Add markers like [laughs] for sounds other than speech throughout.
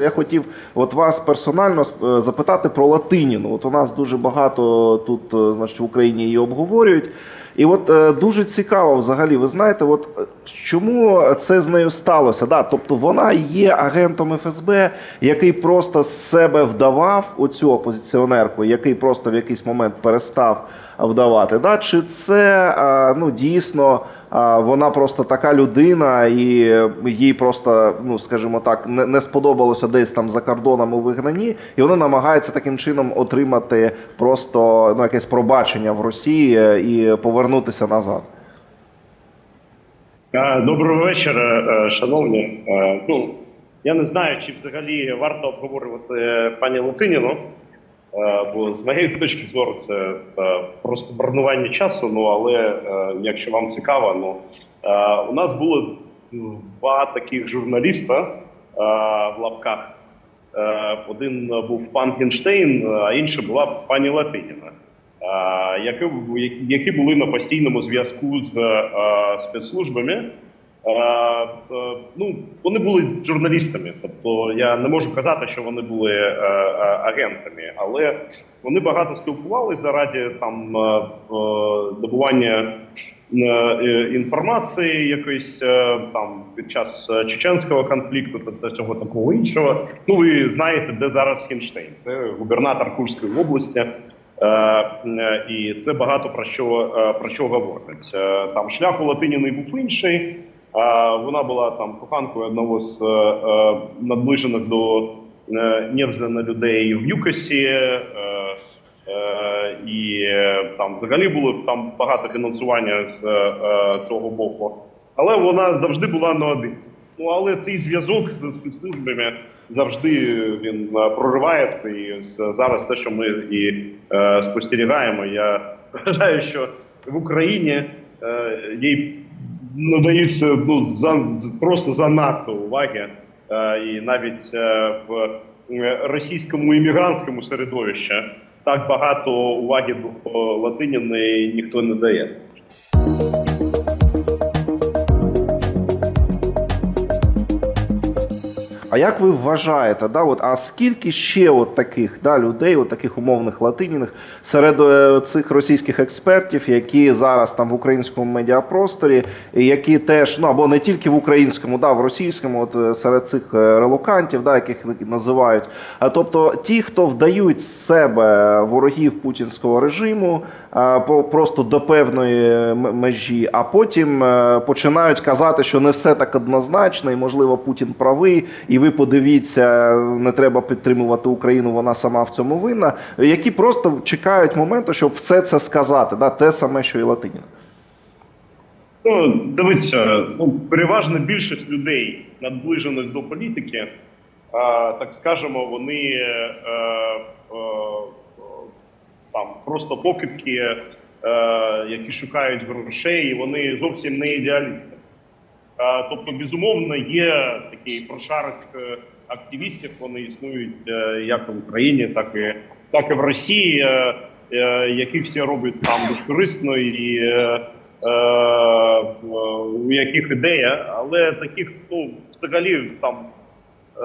Я хотів от вас персонально е, запитати про Латиніну. От у нас дуже багато тут, е, значить, в Україні її обговорюють. І от е, дуже цікаво, взагалі, ви знаєте, от чому це з нею сталося? Да, тобто вона є агентом ФСБ, який просто з себе вдавав оцю опозиціонерку, який просто в якийсь момент перестав вдавати. Да? Чи це ну, дійсно вона просто така людина, і їй просто, ну скажімо так, не, сподобалося десь там за кордоном у вигнанні, і вона намагається таким чином отримати просто ну, якесь пробачення в Росії і повернутися назад. Доброго вечора, е, шановні. Е, Ну, я не знаю, чи взагалі варто обговорювати е, пані Латиніну, бо з моєї точки зору це е, просто марнування часу. Ну але е, якщо вам цікаво, ну е, у нас було два таких журналіста е, в лапках. Е, Один був пан Генштейн, а інша була пані Латиніна. е, Які, були на постійному зв'язку з е, спецслужбами. Е, е, Ну, вони були журналістами, тобто я не можу казати, що вони були е, агентами, але вони багато спілкувалися заради там добування інформації якоїсь там під час чеченського конфлікту та, цього такого іншого. Ну ви знаєте, де зараз Хінштейн, це губернатор Курської області. І це багато про що про що говорить. Там шлях у Латиніної був інший. Вона була там коханкою одного з е, е, наближених до е, Невзлена людей в Юкосі. е, І там взагалі було там багато фінансування з цього боку. Але вона завжди була наодинці. Ну але цей зв'язок з спецслужбами завжди він проривається. І зараз те, що ми і спостерігаємо, я [laughs] вважаю, що в Україні їй надаються ну за просто занадто уваги, е, і навіть е, в е, російському іммігрантському середовищі так багато уваги до Латиніни ніхто не дає. А як ви вважаєте, да, от, а скільки ще от таких да, людей, от таких умовних латиніних, серед е, цих російських експертів, які зараз там в українському медіапросторі, які теж, ну або не тільки в українському, да, в російському, от е, серед цих е, релокантів, да, яких називають, а тобто ті, хто вдають себе ворогів путінського режиму, просто до певної межі, а потім е, починають казати, що не все так однозначно, і можливо Путін правий, і ви подивіться, не треба підтримувати Україну, вона сама в цьому винна. Які просто чекають моменту, щоб все це сказати, да, те саме, що і Латиніна. Ну, дивіться, ну, переважна більшість людей, наближених до політики, а, так скажемо, вони е, е, е, там просто покидьки, е, які шукають грошей, і вони зовсім не ідеалісти. Е, Тобто, безумовно, є такий прошарок е, активістів, вони існують е, як в Україні, так і, так і в Росії, е, е, які всі роблять там безкорисно і е, е, у яких ідея, але таких ну, взагалі там е,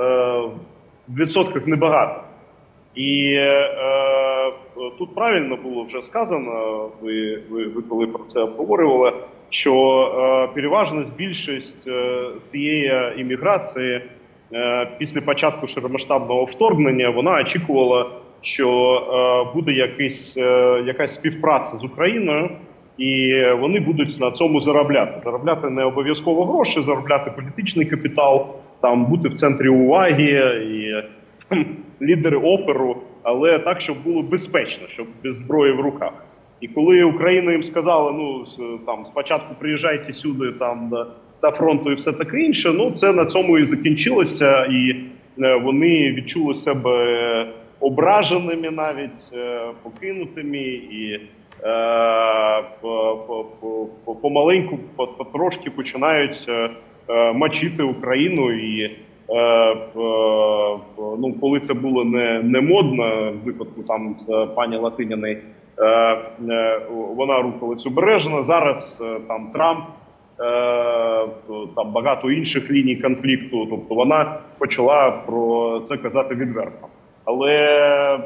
в відсотках небагато. І е, тут правильно було вже сказано, ви, ви, ви коли про це обговорювали, що е, переважна більшість е, цієї імміграції е, після початку широкомасштабного вторгнення вона очікувала, що е, буде якийсь, е, якась співпраця з Україною, і вони будуть на цьому заробляти. Заробляти не обов'язково гроші, заробляти політичний капітал, там бути в центрі уваги і лідери оперу, але так, щоб було безпечно, щоб без зброї в руках. І коли Україна їм сказала, ну там спочатку приїжджайте сюди, там до, фронту і все таке інше, ну це на цьому і закінчилося, і е, вони відчули себе ображеними, навіть е, покинутими і. е, по- по- по- по- Помаленьку, по- потрошки починають мочити Україну і ну, коли це було не, не модно, в випадку там з пані Латиніної, е, е, вона рухалась обережно. Зараз е, там Трамп там багато інших ліній конфлікту. Тобто вона почала про це казати відверто. Але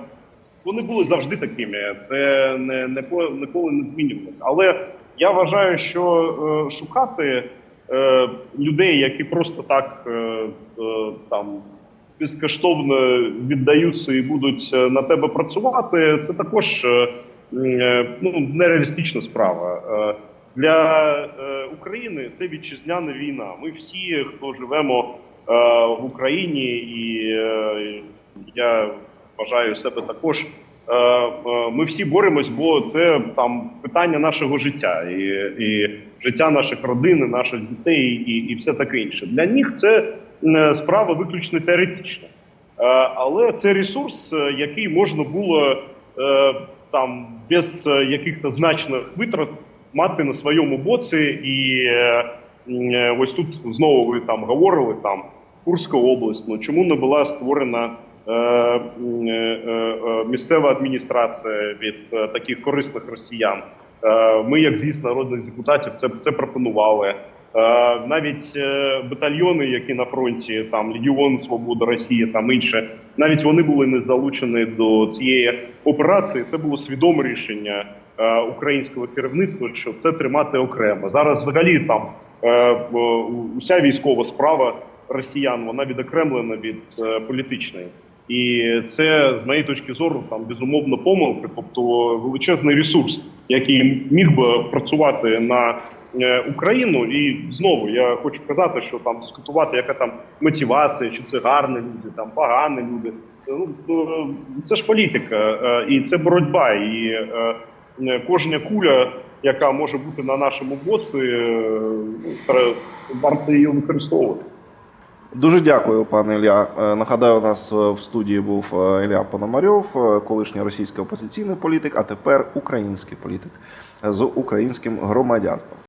вони були завжди такими. Це не, не ніколи не змінювалося. Але я вважаю, що е, шукати е, людей, які просто так е, е, там безкоштовно віддаються і будуть е, на тебе працювати, це також е, ну, нереалістична справа. Для України це вітчизняна війна. Ми всі, хто живемо в Україні, і я вважаю себе також. Ми всі боремось, бо це там питання нашого життя і, і життя наших родин, наших дітей, і, і все таке інше. Для них це справа виключно теоретична. Е, Але це ресурс, е, який можна було е, там без якихось значних витрат мати на своєму боці. І ось тут знову ви там говорили там Курська область. Ну чому не була створена місцева адміністрація від таких корисних росіян? Е, Ми, як з'їзд народних депутатів, це, це пропонували. Е, Навіть е, батальйони, які на фронті, там Легіон Свобода Росії, там інше, навіть вони були не залучені до цієї операції. Це було свідоме рішення українського керівництва, що це тримати окремо. Зараз взагалі там уся військова справа росіян вона відокремлена від політичної. І це з моєї точки зору там безумовно помилка, тобто величезний ресурс, який міг би працювати на е, Україну. І знову я хочу казати, що там дискутувати, яка там мотивація, чи це гарні люди, там погані люди. Ну е, це ж політика, е, і це боротьба. І кожна куля, яка може бути на нашому боці, ну, варто її використовувати. Дуже дякую, пане Ілля. Е, Нагадаю, у нас е, в студії був е, Ілля Пономарьов, колишній російський опозиційний політик, а тепер український політик з українським громадянством.